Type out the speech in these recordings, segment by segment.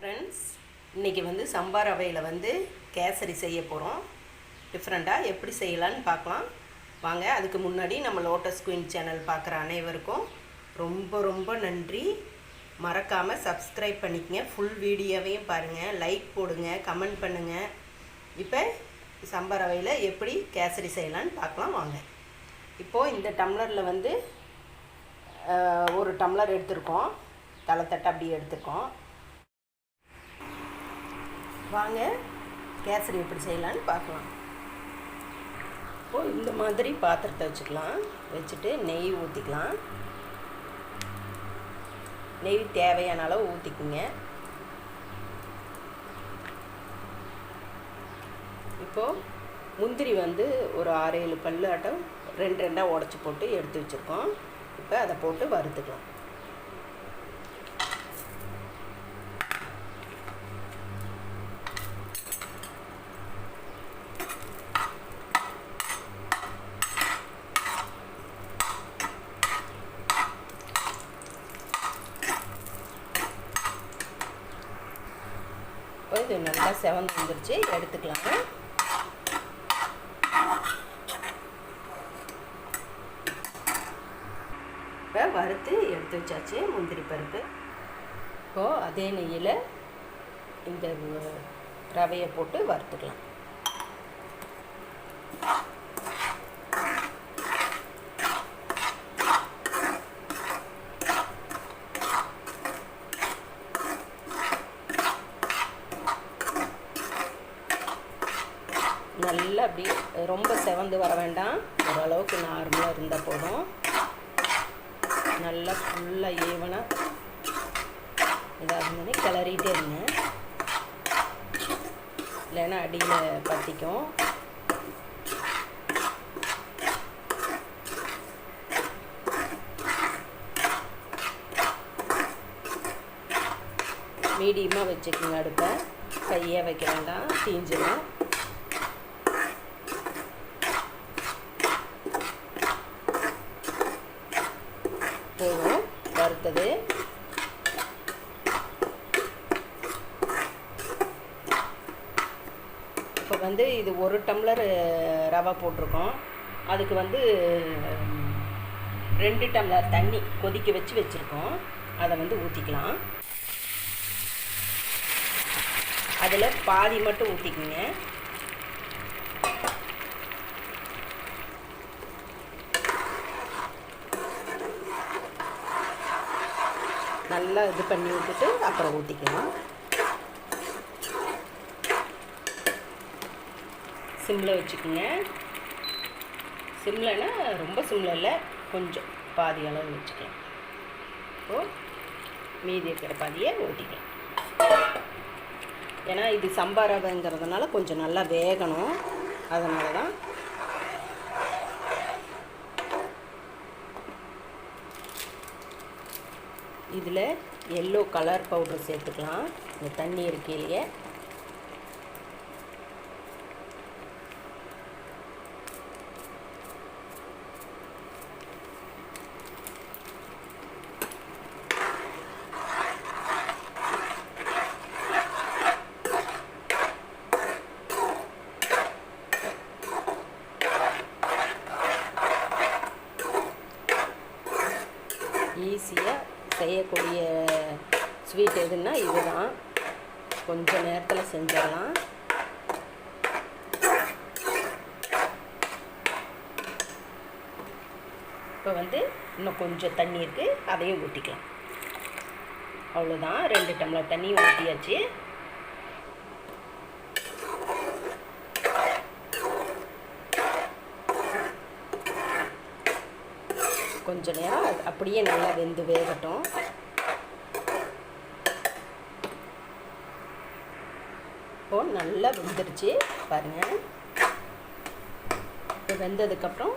Friends இன்றைக்கி வந்து சம்பார் அவையில் வந்து கேசரி செய்ய போகிறோம் டிஃப்ரெண்ட்டாக எப்படி செய்யலான்னு பார்க்கலாம். வாங்க அதுக்கு முன்னாடி நம்ம லோட்டஸ் குயின் சேனல் பார்க்குற அனைவருக்கும் ரொம்ப ரொம்ப நன்றி. மறக்காமல் சப்ஸ்கிரைப் பண்ணிக்கங்க. ஃபுல் வீடியோவையும் பாருங்கள் லைக் போடுங்க கமெண்ட் பண்ணுங்கள் இப்போ சம்பார் அவையில் எப்படி கேசரி செய்யலான்னு பார்க்கலாம். வாங்க. இப்போது இந்த டம்ளரில் வந்து ஒரு டம்ளர் எடுத்திருக்கோம். தலைத்தட்டை அப்படியே எடுத்திருக்கோம். வாங்க. கேசரி எப்படி செய்யலான்னு பார்க்கலாம். இப்போது இந்த மாதிரி பாத்திரத்தை வச்சுக்கலாம். வச்சுட்டு நெய் ஊற்றிக்கலாம் நெய் தேவையான அளவு ஊற்றிக்குங்க இப்போது முந்திரி வந்து ஒரு ஆறு ஏழு பல்லாட்டம் ரெண்டு ரெண்டாக உடச்சி போட்டு எடுத்து வச்சுருக்கோம். இப்போ அதை போட்டு வறுத்துக்கலாம் இப்போ இது நல்லா செவந்து வந்துருச்சு எடுத்துக்கலாங்க இப்போ வறுத்து எடுத்து வச்சாச்சு முந்திரி பருப்பு. இப்போது அதே நெய்யில் இந்த ரவையை போட்டு வறுத்துக்கலாம். நல்லா அப்படி ரொம்ப செவந்து வர வேண்டாம். ஓரளவுக்கு நார்மலாக இருந்தால் போதும். நல்லா ஃபுல்லாக ஈவனாக இதாக இருந்தோடனே கிளறிட்டே இருங்க. இல்லைன்னா அடியில் பற்றிக்கும் மீடியமாக வச்சுக்கோங்க அடுப்பை. கையை வைக்க வேண்டாம். தீஞ்சிடும் போதும் வறுத்தது இப்போ வந்து இது ஒரு டம்ளர் ரவை போட்டிருக்கோம். அதுக்கு வந்து ரெண்டு டம்ளர் தண்ணி கொதிக்க வச்சு வச்சுருக்கோம். அதை வந்து ஊற்றிக்கலாம் அதில் பாதி மட்டும் ஊற்றிக்குங்க நல்லா இது பண்ணி விட்டுட்டு அப்புறம் ஊற்றிக்கலாம் சிம்மில் வச்சுக்கோங்க. சிம்லனா ரொம்ப சிம்மில் இல்லை கொஞ்சம் பாதி அளவு வச்சுக்கலாம். இப்போது மீதி இருக்கிற பாதியை ஓட்டிக்கலாம். ஏன்னா இது சம்பா ரவைங்கிறதுனால கொஞ்சம் நல்லா வேகணும். அதனால தான் இதில் எல்லோ கலர் பவுடர் சேர்த்துக்கலாம். இந்த தண்ணி இருக்கையிலேயே ஈஸியாக செய்யக்கூடிய ஸ்வீட் எதுன்னா இதுதான். கொஞ்சம் நேரத்தில் செஞ்சிடலாம். இப்போ வந்து இன்னும் கொஞ்சம் தண்ணி இருக்குது அதையும் ஊற்றிக்கலாம் அவ்வளோதான் ரெண்டு டம்ளர் தண்ணி ஊற்றியாச்சு கொஞ்ச நேரம் அது அப்படியே நல்லா வெந்து வேகட்டும். இப்போ நல்லா வெந்துருச்சு. பாருங்கள் இப்போ வெந்ததுக்கப்புறம்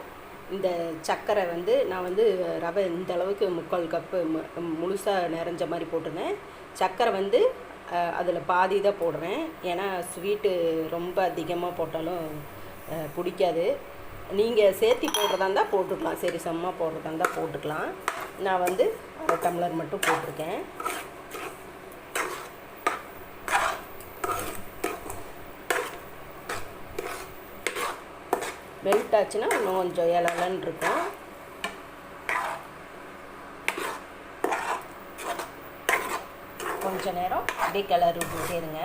இந்த சர்க்கரை வந்து நான் வந்து ரவை இந்த அளவுக்கு முக்கால் கப்பு முழுசாக நிறைஞ்ச மாதிரி போட்டிருந்தேன். சர்க்கரை வந்து அதில் பாதி தான் போடுறேன். ஏன்னா ஸ்வீட்டு ரொம்ப அதிகமாக போட்டாலும் பிடிக்காது. நீங்கள் சேர்த்து போடுறதா இருந்தால் போட்டுக்கலாம். சரி செம்மா போடுறதா இருந்தால் போட்டுக்கலாம். நான் வந்து ஒரு டம்ளர் மட்டும் போட்டிருக்கேன். மெல்ட் ஆச்சுன்னா இன்னும் கொஞ்சம் இலலன்னு இருக்கும். கொஞ்சம் நேரம் அப்படியே கிளறி விட்டுட்டே இருங்க.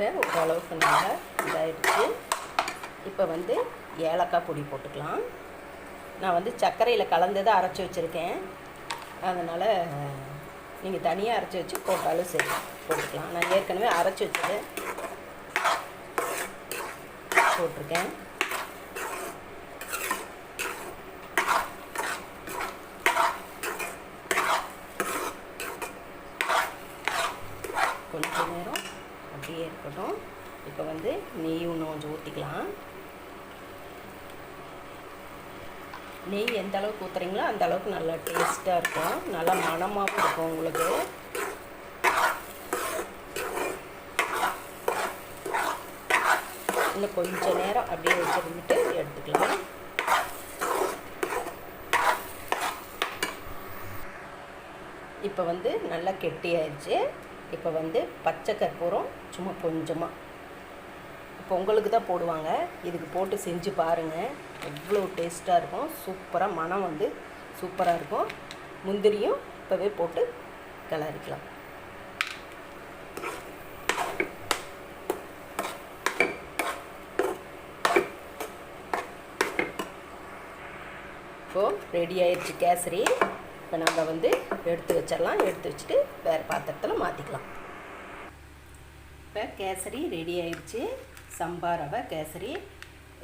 இப்போ ஓரளவுக்கு நல்லா இதாகிடுச்சு இப்போ வந்து ஏலக்காய் பொடி போட்டுக்கலாம். நான் வந்து சர்க்கரையில் கலந்ததை அரைச்சி வச்சுருக்கேன். அதனால் நீங்கள் தனியாக அரைச்சி வச்சு போட்டாலும் சரி போட்டுக்கலாம். நான் ஏற்கனவே அரைச்சி வச்சது போட்டிருக்கேன் கொஞ்ச நேரம் அப்படியே இருக்கட்டும். இப்போ வந்து நெய் இன்னும் கொஞ்சம் ஊற்றிக்கலாம் நெய் எந்த அளவுக்கு ஊற்றுறீங்களோ அந்த அளவுக்கு நல்லா டேஸ்ட்டாக இருக்கும். நல்லா மணமாகவும் இருக்கும் உங்களுக்கு. இன்னும் கொஞ்ச நேரம் அப்படியே வச்சுருந்துட்டு எடுத்துக்கலாம். இப்போ வந்து நல்லா கெட்டியாயிடுச்சு. இப்போ வந்து பச்சை கற்பூரம் சும்மா கொஞ்சமாக இப்போ உங்களுக்கு தான் போடுவாங்க. இதுக்கு போட்டு செஞ்சு பாருங்கள் எவ்வளோ டேஸ்ட்டாக இருக்கும். சூப்பராக மனம் வந்து சூப்பராக இருக்கும். முந்திரியும் இப்போவே போட்டு கிளறிக்கலாம். இப்போது ரெடி ஆயிடுச்சு கேசரி. இப்போ நம்ம வந்து எடுத்து வச்சிடலாம். எடுத்து வச்சுட்டு வேறு பாத்திரத்தில் மாற்றிக்கலாம் இப்போ கேசரி ரெடி ஆயிடுச்சு. சம்பா ரவை கேசரி.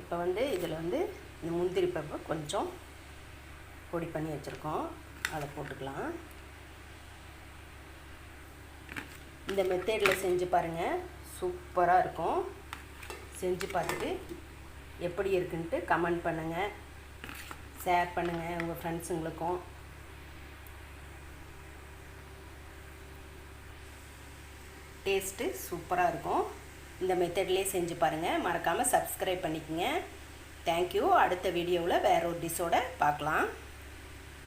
இப்போ வந்து இதில் வந்து இந்த முந்திரி பருப்பு கொஞ்சம் பொடி பண்ணி வச்சுருக்கோம். அதை போட்டுக்கலாம். இந்த மெத்தேடில் செஞ்சு பாருங்கள் சூப்பராக இருக்கும். செஞ்சு பார்த்துட்டு எப்படி இருக்குன்ட்டு கமெண்ட் பண்ணுங்கள் ஷேர் பண்ணுங்கள் உங்கள் ஃப்ரெண்ட்ஸுங்களுக்கும் டேஸ்ட்டு சூப்பராக இருக்கும். இந்த மெத்தட்லேயே செஞ்சு பாருங்கள் மறக்காமல் சப்ஸ்கிரைப் பண்ணிக்கோங்க. தேங்க்யூ அடுத்த வீடியோவில் வேற ஒரு டிஷ்ஷோட பார்க்கலாம்.